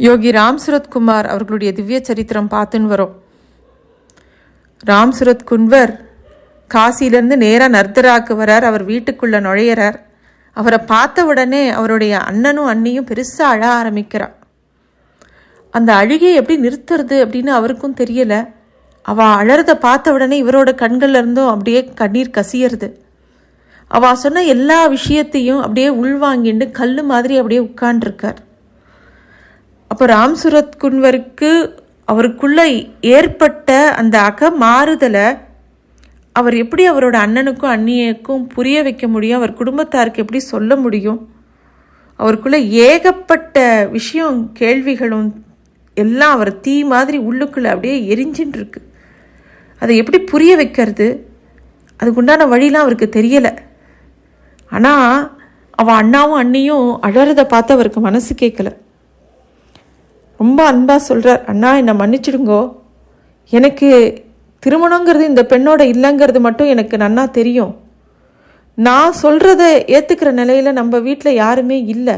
யோகி ராம் சுரத்குமார் அவர்களுடைய திவ்ய சரித்திரம் பார்த்துன்னு வரோம். ராம் சுரத் குன்வர் காசியிலேருந்து நேராக நர்தராக்கு வரார் அவர் வீட்டுக்குள்ளே நுழையிறார். அவரை பார்த்த உடனே அவருடைய அண்ணனும் அண்ணியும் பெருசாக அழ ஆரம்பிக்கிறார். அந்த அழுகையை எப்படி நிறுத்துறது அப்படின்னு அவருக்கும் தெரியலை. அவள் அழறத பார்த்த உடனே இவரோட கண்கள்லேருந்தும் அப்படியே கண்ணீர் கசியறது. அவள் சொன்ன எல்லா விஷயத்தையும் அப்படியே உள்வாங்கிட்டு கல் மாதிரி அப்படியே உட்காண்டிருக்கார் அப்போ ராம் சுரத் குன்வருக்கு அவருக்குள்ள ஏற்பட்ட அந்த அக மாறுதலை அவர் எப்படி அவரோட அண்ணனுக்கும் அண்ணியக்கும் புரிய வைக்க முடியும்? அவர் குடும்பத்தாருக்கு எப்படி சொல்ல முடியும்? அவருக்குள்ள ஏகப்பட்ட விஷயம் கேள்விகளும் எல்லாம் அவர் தீ மாதிரி உள்ளுக்குள்ள அப்படியே எரிஞ்சின்னு இருக்கு அதை எப்படி புரிய வைக்கிறது? அதுக்குண்டான வழிலாம் அவருக்கு தெரியலை. ஆனால் அவள் அண்ணாவும் அண்ணியும் அழறதை பார்த்து அவருக்கு மனசு கேட்கல ரொம்ப அன்பாக சொல்கிறார் அண்ணா என்னை மன்னிச்சிடுங்கோ. எனக்கு திருமணங்கிறது இந்த பெண்ணோட இல்லைங்கிறது மட்டும் எனக்கு நன்னா தெரியும். நான் சொல்கிறத ஏற்றுக்கிற நிலையில் நம்ம வீட்டில் யாருமே இல்லை.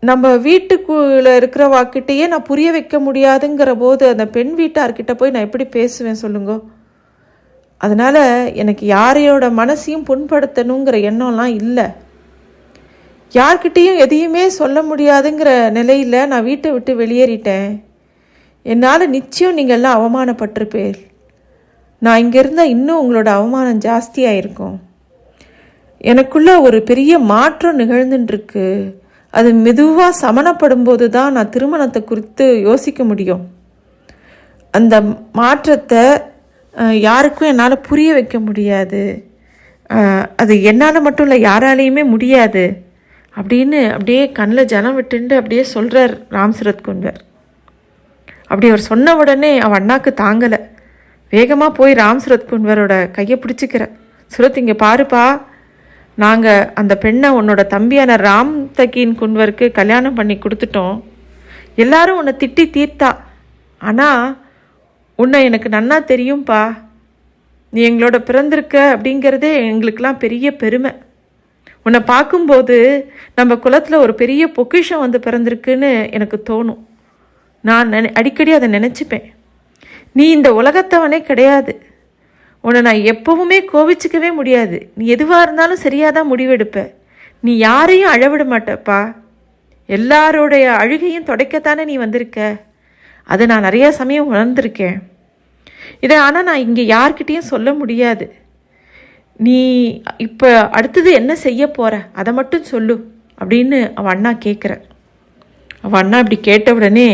நம்ம வீட்டுக்குள்ளே இருக்கிறவாக்கிட்டேயே நான் புரிய வைக்க முடியாதுங்கிற போது அந்த பெண் வீட்டார்கிட்ட போய் நான் எப்படி பேசுவேன் சொல்லுங்க. அதனால் எனக்கு யாரையோட மனசையும் புண்படுத்தணுங்கிற எண்ணம்லாம் இல்லை. யார்கிட்டேயும் எதையுமே சொல்ல முடியாதுங்கிற நிலையில் நான் வீட்டை விட்டு வெளியேறிட்டேன். என்னால் நிச்சயம் நீங்கள் எல்லாம் நான் இங்கே இருந்தால் இன்னும் உங்களோட அவமானம் ஜாஸ்தியாக இருக்கும் எனக்குள்ளே ஒரு பெரிய மாற்றம் நிகழ்ந்துட்டுருக்கு அது மெதுவாக சமணப்படும் போது தான் நான் திருமணத்தை குறித்து யோசிக்க முடியும். அந்த மாற்றத்தை யாருக்கும் என்னால் புரிய வைக்க முடியாது. அது என்னால் மட்டும் இல்லை யாராலேயுமே முடியாது. அப்படின்னு அப்படியே கண்ணில் ஜலம் விட்டுண்டு அப்படியே சொல்கிறார் ராம் சுரத் குன்வர் அப்படி அவர் சொன்ன உடனே அவன் அண்ணாக்கு தாங்கலை. வேகமாக போய் ராம்சுரத் குன்வரோட கையை பிடிச்சிக்கிற. சுரத் இங்கே பாருப்பா நாங்கள் அந்த பெண்ணை உன்னோட தம்பியான ராம் தகீன் குன்வருக்கு கல்யாணம் பண்ணி கொடுத்துட்டோம். எல்லாரும் உன்னை திட்டி தீர்த்தா. ஆனால் உன்னை எனக்கு நன்னா தெரியும்ப்பா நீ எங்களோட பிறந்திருக்க அப்படிங்கிறதே எங்களுக்கெல்லாம் பெரிய பெருமை. உன்னை பார்க்கும்போது நம்ம குலத்தில் ஒரு பெரிய பொக்கிஷம் வந்து பிறந்திருக்குன்னு எனக்கு தோணும். நான் நினை அடிக்கடி அதை நினச்சிப்பேன். நீ இந்த உலகத்தவனே கிடையாது. உன்னை நான் எப்பவுமே கோவிச்சிக்கவே முடியாது. நீ எதுவாக இருந்தாலும் சரியாக தான் முடிவெடுப்ப. நீ யாரையும் அழவிட மாட்டப்பா. எல்லாரோடைய அழுகையும் தொடக்கத்தானே நீ வந்திருக்க. அதை நான் நிறையா சமயம் உணர்ந்திருக்கேன். இதை ஆனால் நான் இங்கே யார்கிட்டேயும் சொல்ல முடியாது. நீ இப்போ அடுத்தது என்ன செய்ய போகிற அதை மட்டும் சொல்லு அப்படின்னு அவன் அண்ணா கேட்குற அவன் அண்ணா இப்படி கேட்ட உடனே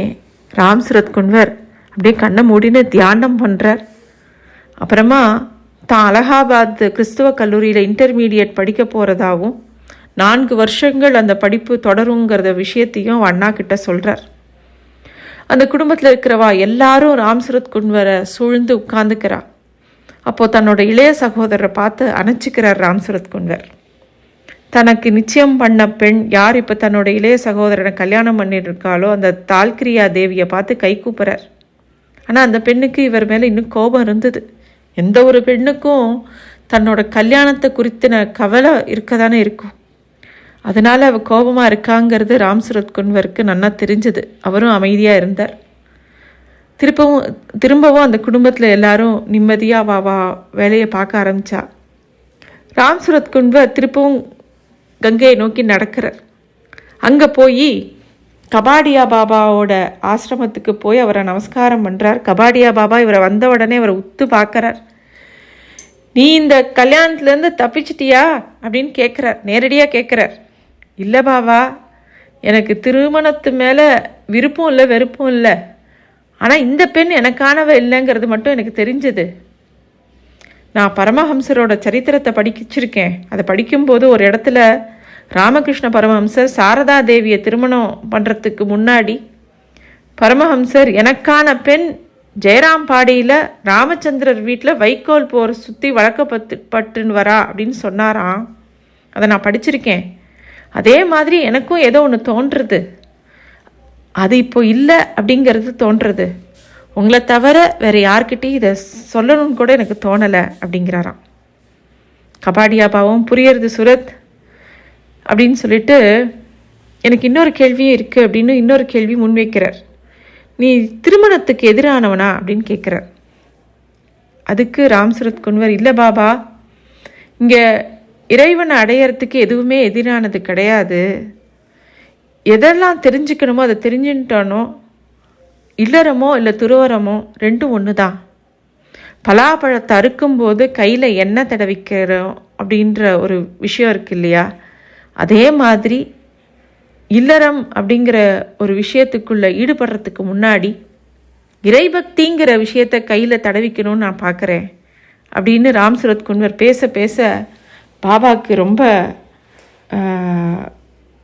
ராம் சுரத் குன்வர் அப்படியே கண்ணை மூடின்னு தியானம் பண்ணுறார் அப்புறமா தான் அலகாபாத் கிறிஸ்துவ கல்லூரியில் இன்டர்மீடியட் படிக்க போகிறதாவும் நான்கு வருஷங்கள் அந்த படிப்பு தொடருங்கிறத விஷயத்தையும் அவன் அண்ணா கிட்ட சொல்கிறார் அந்த குடும்பத்தில் இருக்கிறவா எல்லாரும் ராம் சுரத் குன்வரை சூழ்ந்து உட்கார்ந்துக்கிறா. அப்போது தன்னோட இளைய சகோதரரை பார்த்து அணைச்சிக்கிறார் ராம்சுரத் குன்வர். தனக்கு நிச்சயம் பண்ண பெண் யார் இப்போ தன்னோட இளைய சகோதரனை கல்யாணம் பண்ணிட்டு இருக்காளோ அந்த தால்கிரியா தேவியை பார்த்து கை கூப்புறார். ஆனால் அந்த பெண்ணுக்கு இவர் மேலே இன்னும் கோபம் இருந்தது. எந்த ஒரு பெண்ணுக்கும் தன்னோட கல்யாணத்தை குறித்தின கவலை இருக்க தானே இருக்கும். அதனால அவள் கோபமாக இருக்காங்கிறது ராம் சுரத் குன்வருக்கு நன்னா தெரிஞ்சது. அவரும் அமைதியாக இருந்தார். திருப்பவும் திரும்பவும் அந்த குடும்பத்தில் எல்லாரும் நிம்மதியாக வா வா வேலையை பார்க்க ஆரம்பிச்சா. ராம் சுரத் குன்ப திருப்பவும் கங்கையை நோக்கி நடக்கிறார். அங்கே போய் கபாடியா பாபாவோட ஆசிரமத்துக்கு போய் அவரை நமஸ்காரம் பண்ணுறார் கபாடியா பாபா இவரை வந்த உடனே அவரை உத்து பார்க்கறார். நீ இந்த கல்யாணத்துலேருந்து தப்பிச்சிட்டியா? அப்படின்னு கேட்குறார் நேரடியாக கேட்குறார் இல்லை பாபா எனக்கு திருமணத்து மேலே விருப்பம் இல்லை வெறுப்பும் இல்லை. ஆனால் இந்த பெண் எனக்கானவ இல்லைங்கிறது மட்டும் எனக்கு தெரிஞ்சது. நான் பரமஹம்சரோட சரித்திரத்தை படிச்சிருக்கேன். அதை படிக்கும்போது ஒரு இடத்துல ராமகிருஷ்ண பரமஹம்சர் சாரதா தேவியை திருமணம் பண்ணுறதுக்கு முன்னாடி பரமஹம்சர் எனக்கான பெண் ஜெயராம் பாடியில் ராமச்சந்திரர் வீட்டில் வைக்கோல் போர் சுற்றி வழக்கப்பட்டு பட்டுன்னு வரா அப்படின்னு சொன்னாராம். அதை நான் படிச்சிருக்கேன். அதே மாதிரி எனக்கும் ஏதோ ஒன்று தோன்றுறது. அது இப்போ இல்லை அப்படிங்கிறது தோன்றுறது உங்களை தவிர வேறு யார்கிட்டையும் இதை சொல்லணும்னு கூட எனக்கு தோணலை அப்படிங்கிறாராம். கபாடியாபாவும் புரியறது சுரத் அப்படின்னு சொல்லிட்டு எனக்கு இன்னொரு கேள்வியும் இருக்குது அப்படின்னு இன்னொரு கேள்வி முன்வைக்கிறார். நீ திருமணத்துக்கு எதிரானவனா? அப்படின்னு கேட்குறார். அதுக்கு ராம் சுரத் குன்வர் இல்லை பாபா இங்கே இறைவனை அடையறதுக்கு எதுவுமே எதிரானது கிடையாது. எதெல்லாம் தெரிஞ்சுக்கணுமோ அதை தெரிஞ்சுட்டானோ இல்லறமோ இல்லை துருவரமோ ரெண்டும் ஒன்று தான் பலாப்பழத்தை அறுக்கும்போது கையில் எண்ணெய் தடவிக்கிறோம் அப்படின்ற ஒரு விஷயம் இருக்கு இல்லையா? அதே மாதிரி இல்லறம் அப்படிங்கிற ஒரு விஷயத்துக்குள்ளே ஈடுபடுறதுக்கு முன்னாடி இறைபக்திங்கிற விஷயத்த கையில் தடவிக்கணும்னு நான் பார்க்குறேன் அப்படின்னு ராம் சுரத் குன்வர் பேச பேச பாபாவுக்கு ரொம்ப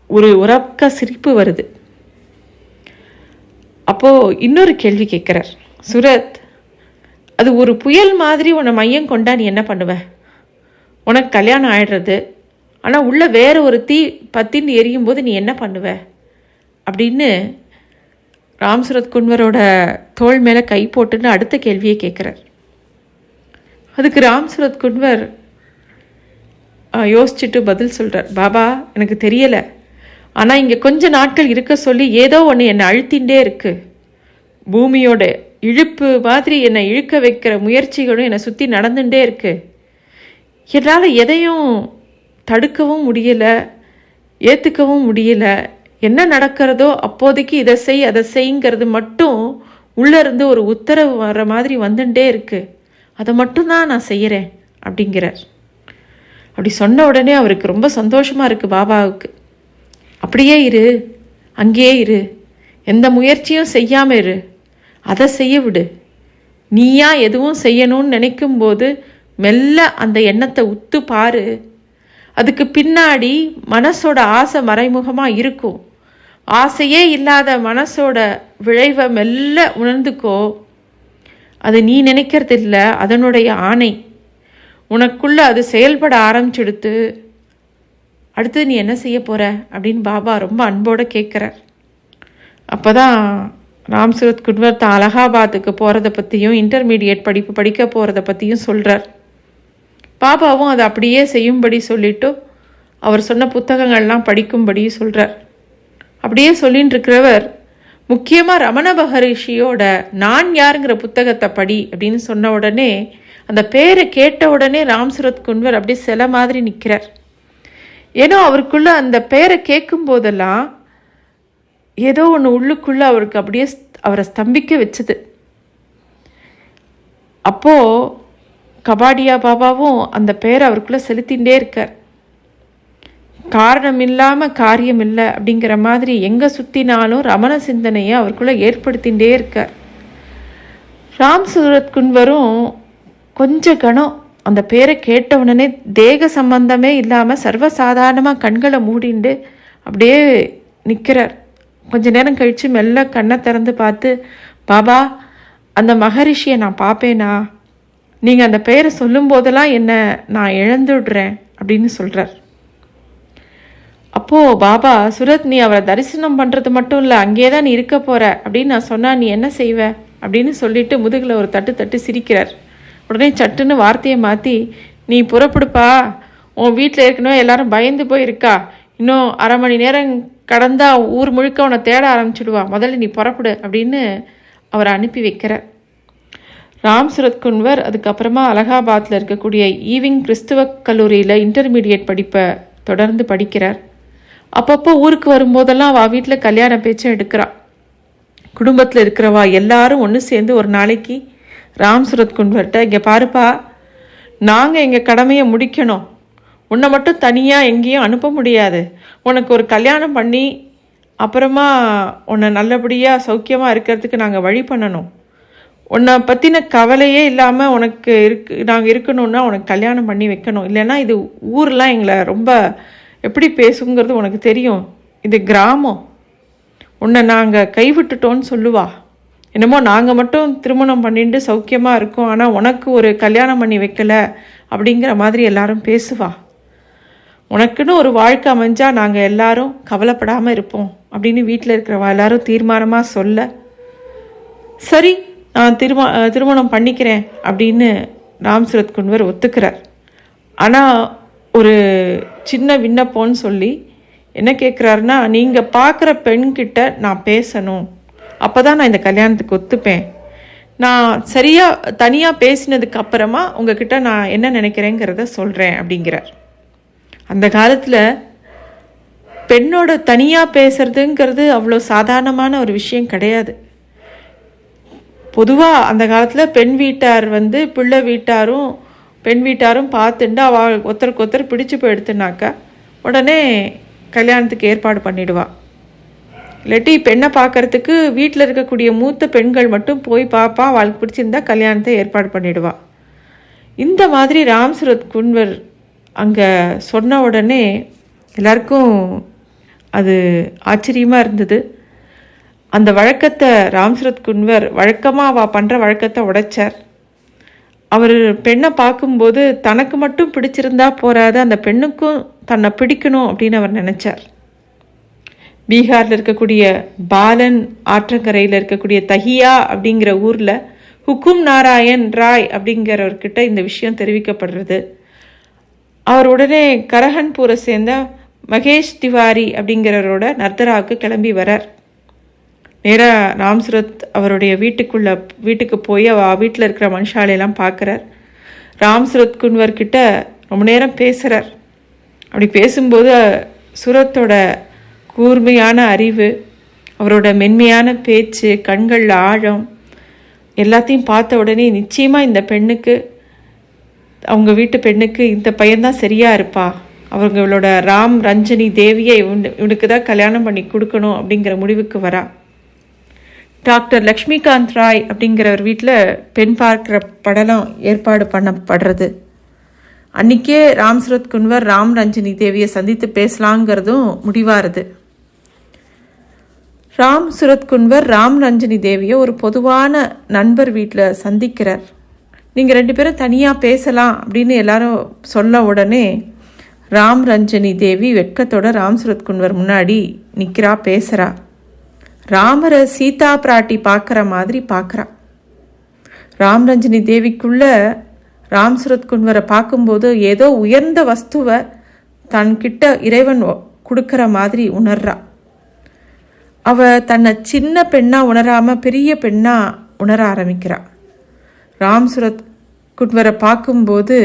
ஒரு உறக்க சிரிப்பு வருது. அப்போது இன்னொரு கேள்வி கேட்குறார். சுரத் அது ஒரு புயல் மாதிரி உன்னை மையம் கொண்டா நீ என்ன பண்ணுவ? உனக்கு கல்யாணம் ஆயிடுறது. ஆனால் உள்ள வேற ஒரு தீ பத்தின்னு எரியும் போது நீ என்ன பண்ணுவ? அப்படின்னு ராம் சுரத் குன்வரோட தோல் மேலே கை போட்டுன்னு அடுத்த கேள்வியை கேட்குறார். அதுக்கு ராம் சுரத் குன்வர் யோசிச்சுட்டு பதில் சொல்கிறார் பாபா எனக்கு தெரியலை. ஆனால் இங்கே கொஞ்ச நாட்கள் இருக்க சொல்லி ஏதோ ஒன்று என்னை அழுத்தின்றே இருக்கு. பூமியோட இழுப்பு மாதிரி என்னை இழுக்க வைக்கிற முயற்சிகளும் என்னை சுற்றி நடந்துட்டே இருக்கு. என்னால் எதையும் தடுக்கவும் முடியல ஏற்றுக்கவும் முடியல. என்ன நடக்கிறதோ அப்போதைக்கு இதை செய் அதை செய்ங்கிறது மட்டும் உள்ளேருந்து ஒரு உத்தரவு வர்ற மாதிரி வந்துட்டே இருக்கு. அதை மட்டும்தான் நான் செய்கிறேன் அப்படிங்கிறார். அப்படி சொன்ன உடனே அவருக்கு ரொம்ப சந்தோஷமாக இருக்குது பாபாவுக்கு. அப்படியே இரு. அங்கேயே இரு. எந்த முயற்சியும் செய்யாமல் இரு. அதை செய்ய விடு. நீயா எதுவும் செய்யணும்னு நினைக்கும்போது மெல்ல அந்த எண்ணத்தை உத்து பாரு. அதுக்கு பின்னாடி மனசோட ஆசை மறைமுகமாக இருக்கும். ஆசையே இல்லாத மனசோட விளைவை மெல்ல உணர்ந்துக்கோ. அது நீ நினைக்கிறது இல்லை அதனுடைய ஆணை. உனக்குள்ள அது செயல்பட ஆரம்பிச்செடுத்து. அடுத்து நீ என்ன செய்ய போகிற அப்படின்னு பாபா ரொம்ப அன்போட கேட்குறார் அப்பதான் ராம் சூரத் குன்வர் தான் அலகாபாத்துக்கு போகிறத பற்றியும் இன்டர்மீடியட் படிப்பு படிக்க போகிறத பற்றியும் சொல்கிறார் பாபாவும் அதை அப்படியே செய்யும்படி சொல்லிட்டு அவர் சொன்ன புத்தகங்கள்லாம் படிக்கும்படியும் சொல்கிறார் அப்படியே சொல்லின்னு இருக்கிறவர் முக்கியமாக ரமண மகரிஷியோட நான் யாருங்கிற புத்தகத்தை படி அப்படின்னு சொன்ன உடனே அந்த பேரை கேட்ட உடனே ராம் குன்வர் அப்படியே சில மாதிரி நிற்கிறார் ஏன்னா அவருக்குள்ள அந்த பெயரை கேட்கும் போதெல்லாம் ஏதோ ஒன்று உள்ளுக்குள்ள அவருக்கு அப்படியே அவரை ஸ்தம்பிக்க வச்சது. அப்போ கபாடியா பாபாவும் அந்த பெயரை அவருக்குள்ளே செலுத்திகிட்டே இருக்கார். காரணம் இல்லாமல் காரியம் இல்லை அப்படிங்கிற மாதிரி எங்கே சுற்றினாலும் ரமண சிந்தனையை அவருக்குள்ளே ஏற்படுத்திகிட்டே இருக்கார். ராம் சூரத் குன்வரும் கொஞ்ச கணம் அந்த பேரை கேட்ட உடனே தேக சம்பந்தமே இல்லாமல் சர்வசாதாரணமாக கண்களை மூடிண்டு அப்படியே நிற்கிறார் கொஞ்ச நேரம் கழித்து மெல்ல கண்ணை திறந்து பார்த்து பாபா அந்த மகரிஷியை நான் பார்ப்பேனா? நீங்கள் அந்த பெயரை சொல்லும்போதெல்லாம் என்ன நான் இழந்துடுறேன்? அப்படின்னு சொல்கிறார் அப்போது பாபா சுரத் நீ அவரை தரிசனம் பண்ணுறது மட்டும் இல்லை அங்கேயே தான் நீ இருக்க போகிற அப்படின்னு நான் சொன்னால் நீ என்ன செய்வ? அப்படின்னு சொல்லிட்டு முதுகில் ஒரு தட்டு தட்டு சிரிக்கிறார். உடனே சட்டுன்னு வார்த்தையை மாற்றி நீ புறப்படுப்பா. உன் வீட்டில் ஏற்கனவே எல்லாரும் பயந்து போயிருக்கா. இன்னும் அரை மணி நேரம் கடந்தா ஊர் முழுக்க உன்னை தேட ஆரம்பிச்சிடுவா. முதல்ல நீ புறப்படு அப்படின்னு அவரை அனுப்பி வைக்கிறார். ராம் சுரத் குன்வர் அதுக்கப்புறமா அலகாபாத்தில் இருக்கக்கூடிய ஈவிங் கிறிஸ்துவ கல்லூரியில் இன்டர்மீடியட் படிப்பை தொடர்ந்து படிக்கிறார். அப்பப்போ ஊருக்கு வரும்போதெல்லாம் அவள் வீட்டில் கல்யாண பேச்சும் எடுக்கிறாள் குடும்பத்தில் இருக்கிறவா எல்லாரும் ஒன்று சேர்ந்து ஒரு நாளைக்கு ராம் சுரத் குன்வர்கிட்ட இங்கே பாருப்பா நாங்கள் எங்கள் கடமையை முடிக்கணும். உன்னை மட்டும் தனியாக எங்கேயும் அனுப்ப முடியாது. உனக்கு ஒரு கல்யாணம் பண்ணி அப்புறமா உன்னை நல்லபடியாக சௌக்கியமாக இருக்கிறதுக்கு நாங்கள் வழி பண்ணணும். உன்னை பற்றின கவலையே இல்லாமல் உனக்கு இருக்கு நாங்கள் இருக்கணும்னா உனக்கு கல்யாணம் பண்ணி வைக்கணும். இல்லைன்னா இது ஊர்லாம் எங்களை ரொம்ப எப்படி பேசுங்கிறது உனக்கு தெரியும். இது கிராமம். உன்னை நாங்கள் கைவிட்டுட்டோன்னு சொல்லுவா. என்னமோ நாங்கள் மட்டும் திருமணம் பண்ணிட்டு சௌக்கியமாக இருக்கோம் ஆனால் உனக்கு ஒரு கல்யாணம் பண்ணி வைக்கல அப்படிங்கிற மாதிரி எல்லாரும் பேசுவா. உனக்குன்னு ஒரு வாழ்க்கை அமைஞ்சா நாங்கள் எல்லாரும் கவலைப்படாமல் இருப்போம் அப்படின்னு வீட்டில் இருக்கிறவா எல்லாரும் தீர்மானமாக சொல்ல சரி நான் திரும திருமணம் பண்ணிக்கிறேன் அப்படின்னு ராம் சுரத் குன்வர் ஒத்துக்கிறார். ஆனால் ஒரு சின்ன விண்ணப்பம்னு சொல்லி என்ன கேட்குறாருன்னா நீங்கள் பார்க்குற பெண்கிட்ட நான் பேசணும் அப்போ தான் நான் இந்த கல்யாணத்துக்கு ஒத்துப்பேன். நான் சரியாக தனியாக பேசினதுக்கு அப்புறமா உங்ககிட்ட நான் என்ன நினைக்கிறேங்கிறத சொல்கிறேன் அப்படிங்கிறார். அந்த காலத்தில் பெண்ணோட தனியாக பேசுறதுங்கிறது அவ்வளோ சாதாரணமான ஒரு விஷயம் கிடையாது. பொதுவாக அந்த காலத்தில் பெண் வீட்டார் வந்து பிள்ளை வீட்டாரும் பெண் வீட்டாரும் பார்த்துட்டு அவள் ஒருத்தருக்கு ஒருத்தர் பிடிச்சு போயிடுத்துனாக்கா உடனே கல்யாணத்துக்கு ஏற்பாடு பண்ணிடுவாள் இல்லாட்டி பெண்ணை பார்க்கறதுக்கு வீட்டில் இருக்கக்கூடிய மூத்த பெண்கள் மட்டும் போய் பார்ப்பா அவளுக்கு பிடிச்சிருந்தா கல்யாணத்தை ஏற்பாடு பண்ணிடுவா. இந்த மாதிரி ராம் சுரத் குன்வர் அங்கே சொன்ன உடனே எல்லாருக்கும் அது ஆச்சரியமாக இருந்தது. அந்த வழக்கத்தை ராம்சரத் குன்வர் வழக்கமாக அவள் பண்ணுற வழக்கத்தை உடைச்சார். அவர் பெண்ணை பார்க்கும்போது தனக்கு மட்டும் பிடிச்சிருந்தா போராது அந்த பெண்ணுக்கும் தன்னை பிடிக்கணும் அப்படின்னு அவர் நினச்சார். பீகாரில் இருக்கக்கூடிய பாலன் ஆற்றங்கரையில் இருக்கக்கூடிய தஹியா அப்படிங்கிற ஊரில் ஹுக்கும் நாராயண் ராய் அப்படிங்கிறவர்கிட்ட இந்த விஷயம் தெரிவிக்கப்படுறது. அவர் உடனே கரஹன்பூரை சேர்ந்த மகேஷ் திவாரி அப்படிங்கிறவரோட நர்தராவுக்கு கிளம்பி வரார். நேராக ராம்சுரத் அவருடைய வீட்டுக்குள்ள வீட்டுக்கு போய் அவ வீட்டில் இருக்கிற மனுஷாலையெல்லாம் பார்க்குறார் ராம்சுரத் குன்வர்கிட்ட ரொம்ப நேரம் பேசுகிறார் அப்படி பேசும்போது சுரத்தோட கூர்மையான அறிவு அவரோட மென்மையான பேச்சு கண்களில் ஆழம் எல்லாத்தையும் பார்த்த உடனே நிச்சயமாக இந்த பெண்ணுக்கு அவங்க வீட்டு பெண்ணுக்கு இந்த பையன்தான் சரியாக இருப்பா. அவங்களோட ராம் ரஞ்சனி தேவியை இவனு இவனுக்கு தான் கல்யாணம் பண்ணி கொடுக்கணும் அப்படிங்கிற முடிவுக்கு வரா. டாக்டர் லக்ஷ்மிகாந்த் ராய் அப்படிங்கிறவர் வீட்டில் பெண் பார்க்குற படலம் ஏற்பாடு பண்ணப்படுறது. அன்னைக்கே ராம் சுரத் குன்வர் ராம் ரஞ்சனி தேவியை சந்தித்து பேசலாங்கிறதும் முடிவாருது. ராம் சுரத்குன்வர் ராம் ரஞ்சனி தேவியை ஒரு பொதுவான நண்பர் வீட்டில் சந்திக்கிறார். நீங்கள் ரெண்டு பேரும் தனியாக பேசலாம் அப்படின்னு எல்லாரும் சொன்ன உடனே ராம் ரஞ்சனி தேவி வெட்கத்தோட ராம் சுரத்குன்வர் முன்னாடி நிற்கிறா பேசுகிறா ராமரை சீதா பிராட்டி பார்க்குற மாதிரி பார்க்குறா. ராம் ரஞ்சனி தேவிக்குள்ள ராம் சுரத்குன்வரை பார்க்கும்போது ஏதோ உயர்ந்த வஸ்துவை தன்கிட்ட இறைவன் கொடுக்குற மாதிரி உணர்றா. அவ தன்னை சின்ன பெண்ணாக உணராமல் பெரிய பெண்ணாக உணர ஆரம்பிக்கிறாள் ராம் சுரத் குன்வரை பார்க்கும்போது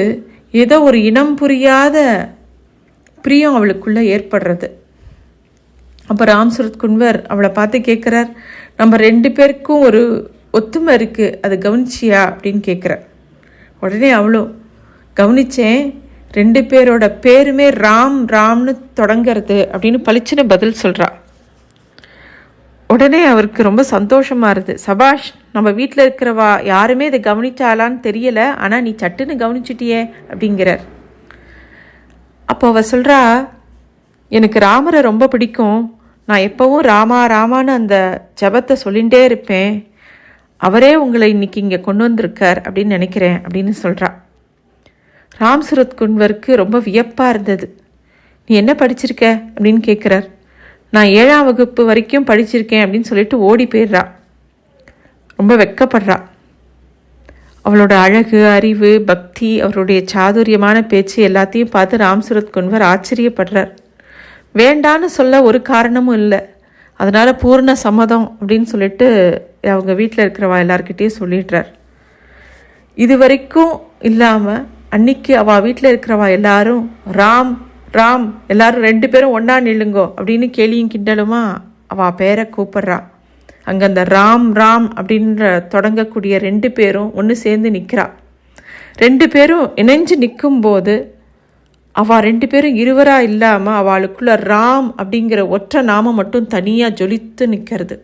ஏதோ ஒரு இனம் புரியாத பிரியம் அவளுக்குள்ளே ஏற்படுறது. அப்போ ராம் சுரத் குன்வர் அவளை பார்த்து கேட்குறார் நம்ம ரெண்டு பேருக்கும் ஒரு ஒத்துமை இருக்குது அது கவனிச்சியா? அப்படின்னு கேட்குறார். உடனே அவளும் கவனிச்சேன் ரெண்டு பேரோட பேருமே ராம் ராம்னு தொடங்கிறது அப்படின்னு பளிச்சுன்னு பதில் சொல்கிறாள் உடனே அவருக்கு ரொம்ப சந்தோஷமா இருது சபாஷ் நம்ம வீட்டில் இருக்கிறவா யாருமே இதை கவனிச்சாலான்னு தெரியல ஆனால் நீ சட்டுன்னு கவனிச்சிட்டியே அப்படிங்கிறார். அப்போ அவ சொல்கிறா எனக்கு ராமரை ரொம்ப பிடிக்கும். நான் எப்போவும் ராமா ராமான்னு அந்த ஜபத்தை சொல்லிகிட்டே இருப்பேன். அவரே உங்களை இன்னைக்கு இங்கே கொண்டு வந்திருக்கார் அப்படின்னு நினைக்கிறேன் அப்படின்னு சொல்கிறா ராம் சுரத் குன்வருக்கு ரொம்ப வியப்பாக இருந்தது. நீ என்ன படிச்சிருக்க? அப்படின்னு கேட்குறார் நான் ஏழாம் வகுப்பு வரைக்கும் படிச்சிருக்கேன் அப்படின்னு சொல்லிட்டு ஓடி போயிடுறா. ரொம்ப வெக்கப்படுறா. அவளோட அழகு அறிவு பக்தி அவருடைய சாதுரியமான பேச்சு எல்லாத்தையும் பார்த்து ராம் சுரத் குன்வர் ஆச்சரியப்படுறார். வேண்டான்னு சொல்ல ஒரு காரணமும் இல்லை. அதனால் பூர்ண சம்மதம் அப்படின்னு சொல்லிட்டு அவங்க வீட்டில் இருக்கிறவா எல்லார்கிட்டேயும் சொல்லிடுறார். இது வரைக்கும் இல்லாமல் அன்னைக்கு அவள் வீட்டில் இருக்கிறவா எல்லாரும் ராம் ராம் எல்லாரும் ரெண்டு பேரும் ஒன்றா நில்லுங்கோ அப்படின்னு கேலியும் கிண்டலுமா? அவள் பேரை கூப்பிட்றா. அங்கே அந்த ராம் ராம் அப்படின்ற தொடங்கக்கூடிய ரெண்டு பேரும் ஒன்று சேர்ந்து நிற்கிறா ரெண்டு பேரும் இணைஞ்சு நிற்கும்போது அவள் ரெண்டு பேரும் இருவராக இல்லாமல் அவளுக்குள்ள ராம் அப்படிங்கிற ஒற்றை நாமம் மட்டும் தனியாக ஜொலித்து நிற்கிறது